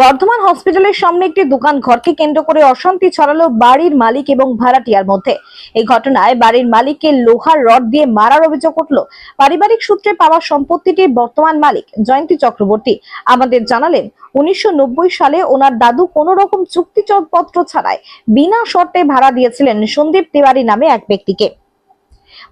বর্ধমান হসপিটালের সামনে একটি দোকান ঘরকে কেন্দ্র করে অশান্তি ছড়ালো বাড়ির মালিক এবং ভাড়াটিয়ার মধ্যে। এই ঘটনায় বাড়ির মালিককে লোহার রড দিয়ে মারার অভিযোগ উঠল। পারিবারিক সূত্রে পাওয়া সম্পত্তিটির বর্তমান মালিক জয়ন্তী চক্রবর্তী। আমাদের জানালেন, উনিশশো নব্বই সালে ওনার দাদু কোনো রকম চুক্তিপত্র ছাড়াই বিনা শর্তে ভাড়া দিয়েছিলেন সন্দীপ তিওয়ারি নামে এক ব্যক্তিকে।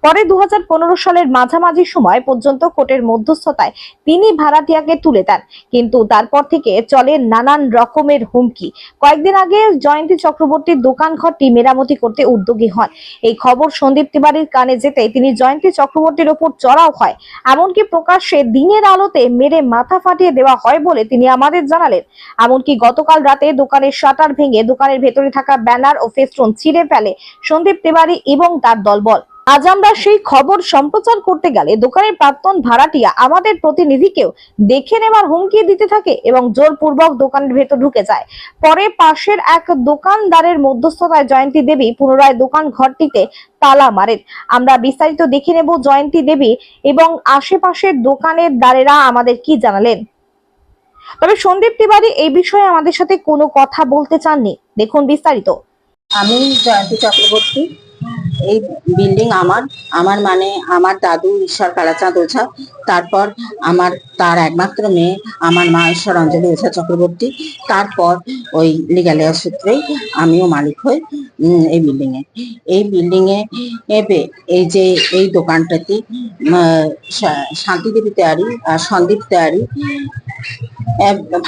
পরে দু হাজার পনেরো সালের মাঝামাঝি সময় পর্যন্ত কোর্টের মধ্যস্থতায় তিনি ভাড়াটিয়াকে তুলে দেন। কিন্তু তারপর থেকে চলে নানান রকমের হুমকি। কয়েকদিন আগে জয়ন্তী চক্রবর্তীর দোকান ঘরটি মেরামতি করতে উদ্যোগী হন। এই খবর সন্দীপ তিওয়ারির কানে যেতে তিনি জয়ন্তী চক্রবর্তীর ওপর চড়াও হয়। এমনকি প্রকাশ্যে দিনের আলোতে মেরে মাথা ফাটিয়ে দেওয়া হয় বলে তিনি আমাদের জানালেন। এমনকি গতকাল রাতে দোকানের শাটার ভেঙে দোকানের ভেতরে থাকা ব্যানার ও ফেস্টুন ছিঁড়ে ফেলে সন্দীপ তিওয়ারি এবং তার দলবল। আজ আমরা সেই খবর সম্প্রচার করতে গেলে দোকানের প্রাক্তন ভাড়াটিয়া আমাদের প্রতিনিধিকেও দেখে নেবার হুমকি দিতে থাকে এবং জোরপূর্বক দোকানের ভেতর ঢুকে যায়। পরে পাশের এক দোকানদারের মধ্যস্থতায় জয়ন্তী দেবী পুনরায় দোকান ঘরটিতে তালা মারেন। আমরা বিস্তারিত দেখে নেব জয়ন্তী দেবী এবং আশেপাশের দোকানের দ্বারেরা আমাদের কি জানালেন। তবে সন্দীপ তিওয়ারি এই বিষয়ে আমাদের সাথে কোনো কথা বলতে চাননি। দেখুন বিস্তারিত। আমি জয়ন্তী চক্রবর্তী এই বিল্ডিং আমার আমার মানে আমার দাদু ঈশ্বর কালাচাঁদ ওঝা, তারপর আমার তার একমাত্র মেয়ে, আমার মা ঈশ্বর অঞ্জলি ওঝা চক্রবর্তী, তারপর ওই লিগালিয়া সূত্রেই আমিও মালিক হই এই বিল্ডিং এ। এই বিল্ডিং এ এই যে এই দোকানটাতে শান্তিদেবী তেয়ারি আর সন্দীপ তেয়ারি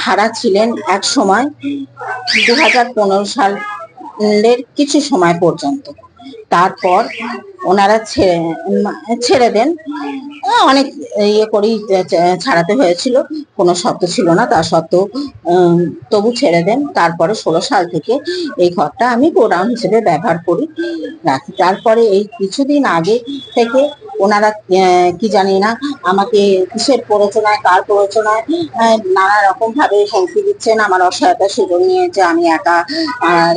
ভাড়া ছিলেন এক সময় দু হাজার পনেরো সালের কিছু সময় পর্যন্ত। তারপর ওনারা ছেড়ে দেন। অনেক ইয়ে করেই ছাড়াতে হয়েছিল। কোনো শর্ত ছিল না, তা সত্ত্বেও তবু ছেড়ে দেন। তারপরে ষোলো সাল থেকে এই ঘরটা আমি গোডাউন হিসেবে ব্যবহার করি, রাখি। তারপরে এই কিছুদিন আগে থেকে ওনারা কি জানি না আমাকে কিসের প্ররোচনায় কার প্ররোচনায়? আহ, নানা রকম ভাবে হুমকি দিচ্ছেন আমার অসহায়তার সুযোগ নিয়ে যে আমি একা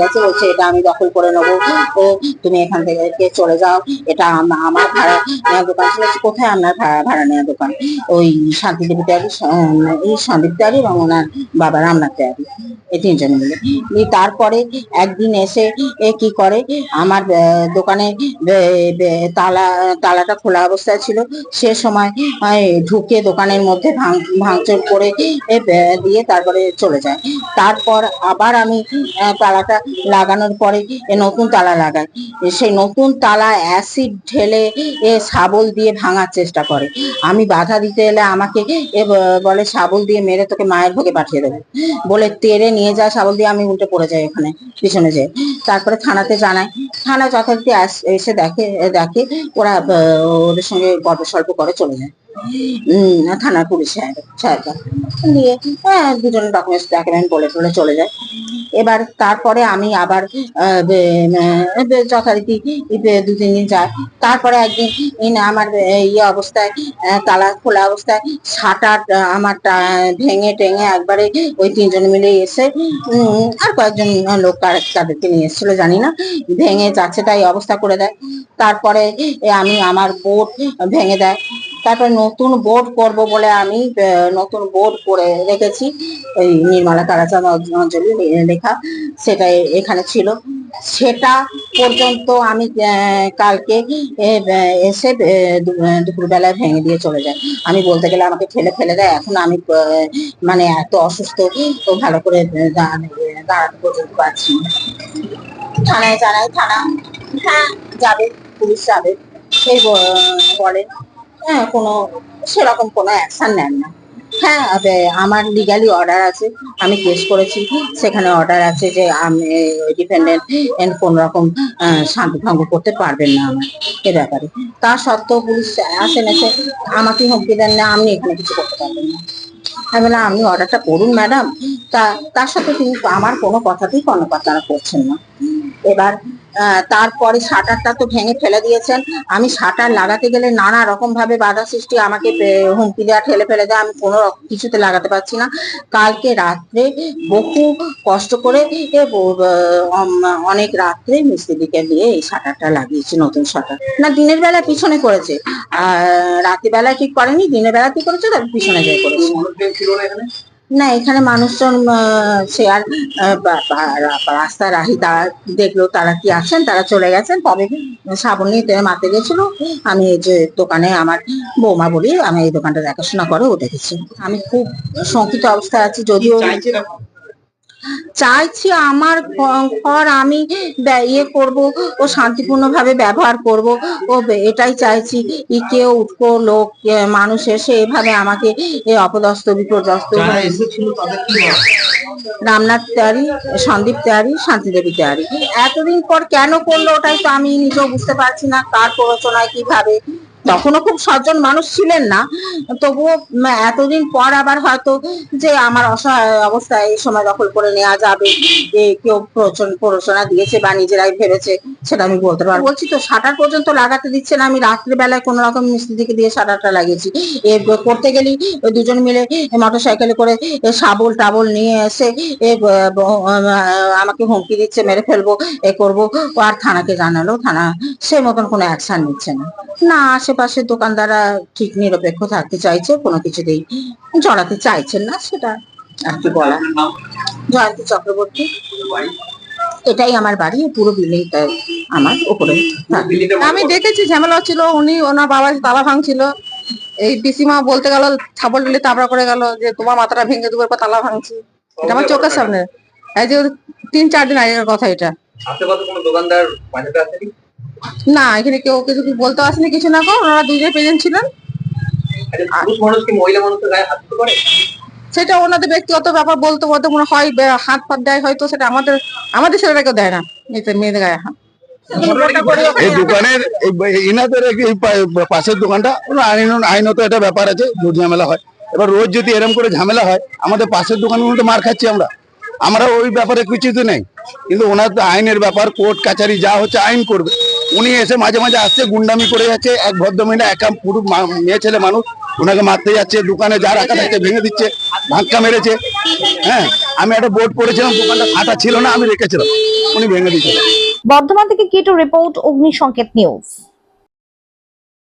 রেখে বলছে এটা আমি দখল করে নেব। তুমি এখান থেকে চলে যাও। এটা আমার ভাড়া নেওয়া দোকান ছিল। কোথায় আপনার ভাড়া ভাড়া নেওয়া দোকান? ওই শান্তিদেবী তেয়ারি এই সন্দীপ তেয়ারি এবং ওনার বাবা রামনাথ তেয়ারি এই তিনজন মিলে। তারপরে একদিন এসে এ কি করে? আমার দোকানে তালা তালাটা খোলা অবস্থায় ছিল। সে সময় ঢুকে দোকানের মধ্যে ভাঙ, ভাঙচুর করে দিয়ে তারপরে চলে যায়। তারপর আবার আমি তালাটা লাগানোর পরে নতুন তালা লাগাই। সেই নতুন তালা অ্যাসিড ঢেলে এ, শাবল দিয়ে ভাঙার চেষ্টা করে। আমি বাধা দিতে এলে আমাকে এ বলে, শাবল দিয়ে মেরে তোকে মায়ের ভোগে পাঠিয়ে দেবে। বলে তেড়ে নিয়ে যায় শাবল দিয়ে আমি উল্টে পড়ে যাই এখানে পিছনে যে তারপরে থানাতে জানাই। থানা যথারীতি এসে দেখে দেখে ওরা ওদের সঙ্গে গল্প সল্প করে চলে যায়। থানার পুলিশ সাহেবরা দিয়ে হ্যাঁ দুজন ডকুমেন্টস দেখেন বলে টলে চলে যায়। এবার তারপরে আমি আবার যথারীতি দু, তিন দিন যায়। তারপরে একদিন আমার ইয়ে অবস্থায় তালা খোলা অবস্থায় সাটার আমার ভেঙে টেঙে একবারে ওই তিনজন মিলে এসে আর কয়েকজন লোক তাদেরকে নিয়ে এসেছিল, জানি না। ভেঙে যাচ্ছে তাই অবস্থা করে দেয়। তারপরে আমি আমার বোট ভেঙে দেয়। তারপরে নতুন বোর্ড করব বলে আমি নতুন বোর্ড করে রেখেছি। ওই নির্মলা তারাচাঁদ অঞ্জলি লেখা সেটা এখানে ছিল। সেটা পর্যন্ত আমি কালকে এসে দুপুরবেলায় ভেঙে দিয়ে চলে যায় আমি বলতে গেলে আমাকে ফেলে ফেলে দেয়। এখন আমি মানে এত অসুস্থ, তো ভালো করে দাঁড়াতে পর্যন্ত পারছি থানায় জানাই, থানা হ্যাঁ যাবে, পুলিশ যাবে। সেই বলে। হ্যাঁ কোনো সেরকম কোনো অ্যাকশন নেন না। হ্যাঁ আমার লিগালি অর্ডার আছে, আমি কেস করেছি, সেখানে অর্ডার আছে যে আমি ডিপেন্ডেন্ট কোন রকম শান্তি ভঙ্গ করতে পারবেন না আমার এ ব্যাপারে। তা সত্ত্বেও পুলিশ আসেন এসে আমাকে হুমকি দেন না আপনি এখানে কিছু করতে পারবেন না। আমি বললাম আপনি অর্ডারটা করুন ম্যাডাম তা, তার সাথে তিনি আমার কোনো কথাতেই কর্ণপাত তারা করছেন না। এবার তারপরে শাটারটা তো ভেঙে ফেলে দিয়েছেন আমি শাটার লাগাতে গেলে নানা রকম ভাবে বাধা সৃষ্টি আমাকে হুমকি দেওয়া ঠেলে ফেলে দেওয়া আমি কোনো কিছুতে লাগাতে পারছি না কালকে রাত্রে বহু কষ্ট করে অনেক রাত্রে মিস্ত্রিকে দিয়ে এই শাটারটা লাগিয়েছি নতুন শাটার না দিনের বেলা পিছনে করেছে আর রাতের বেলায় ঠিক করেনি দিনের বেলা কি করেছে তার পিছনে যাই করেছে না এখানে মানুষজন সে আর আহ, বা- বা- রা- রাস্তায় রাহি তারা দেখল তারা কি আছেন তারা চলে গেছেন। তবে সাবন নিয়ে মাতে গেছিল। আমি এই যে দোকানে আমার বৌমা বলি আমি এই দোকানটা দেখাশোনা করে ও দেখেছি। আমি খুব শঙ্কিত অবস্থায় আছি যদিও চাইছি আমার ঘর আমি ইয়ে করব ও শান্তিপূর্ণ ভাবে ব্যবহার করব। ও এটাই চাইছি ই কেউ উঠবো লোক মানুষ এসে এভাবে আমাকে অপদস্থ কি নাম? রামনাথ তেওয়ারি সন্দীপ তেওয়ারি শান্তিদেবী তেওয়ারি এতদিন পর কেন করল ওটাই তো আমি নিজেও বুঝতে পারছি না। কার প্ররোচনায় কীভাবে তখনও খুব সজ্জন মানুষ ছিলেন না। তবুও এতদিন পর আবার হয়তো যে আমার অসহায় অবস্থায় এই সময় দখল করে নেওয়া যাবে কেউ প্রচন- প্ররোচনা দিয়েছে বা নিজেরাই ভেবেছে, সেটা আমি বলতে পারব। বলছি তো শাটার পর্যন্ত লাগাতে দিচ্ছে না, আমি রাত্রে বেলায় কোনো রকম মিস্ত্রি থেকে দিয়ে শাটারটা লাগিয়েছি। এ করতে ওই দুজন মিলে মোটর সাইকেলে করে এ, শাবল টাবল নিয়ে এসে এ আমাকে হুমকি দিচ্ছে, মেরে ফেলব, এ করব, আর থানাকে জানালো থানা সে মতন কোনো অ্যাকশন নিচ্ছে না। না আশেপাশের দোকানদাররা ঠিক নিরপেক্ষ থাকতে চাইছে, কোনো কিছুতেই জড়াতে চাইছেন না, সেটা আর কি বলা জয়ন্তী চক্রবর্তী, এটাই আমার বাড়ি পুরো বিল্ডিংটা আমার। বিল্ডিংটা আমি দেখেছি ঝামেলা হচ্ছিল, উনি ওনার বাবা তালা ভাঙছিল। এই পিসিমা বলতে গেল ছাবল দিলে তাবড়া করে গেল, যে তোমার মাথাটা ভেঙে দেবো, এরপর তালা ভাঙছি। এটা আমার চোখের সামনে। এই যে তিন চার দিন আগের কথা এটা। না এখানে কেউ কিছু বলতে আসেনি কিছু না কো ওনারা দুজনে প্রেজেন্ট ছিলেন। আচ্ছা, পুরুষ মানুষ কি মহিলা মানুষের গায়ে হাত দিতে পারে? সেটা ওনাদের ব্যক্তিগত ব্যাপার বলতে বলতে মনে হয় হাত ফাত দেয় হয়তো সেটা আমাদের আমাদের ছেলেরা কেউ দেয় না মেয়েদের মেয়েদের গায়ে হাত। এই দোকানের ইনাদের পাশের দোকানটা আইনত একটা ব্যাপার আছে ঝামেলা হয়। এবার রোজ যদি এরকম করে ঝামেলা হয় আমাদের পাশের দোকানগুলো তো মার খাচ্ছি আমরা। আমরা ওই ব্যাপারে কিছু তো নেই। কিন্তু ওনার তো আইনের ব্যাপার কোর্ট কাছারি যা হচ্ছে আইন করবে। উনি এসে মাঝে মাঝে আসছে, গুন্ডামি করে যাচ্ছে, এক ভদ্রমহিলা, একা পুরো মেয়ে ছেলে মানুষ, ওনাকে মারতে যাচ্ছে, দোকানে যা রাখা থাকছে ভেঙে দিচ্ছে, ধাক্কা মেরেছে। হ্যাঁ আমি একটা বোর্ড পড়েছিলাম, দোকানটা ফাটা ছিল না, আমি রেখেছিলাম, উনি ভেঙে দিয়েছিলেন বর্ধমান থেকে কিটো রিপোর্ট অগ্নি সংকেত নিউজ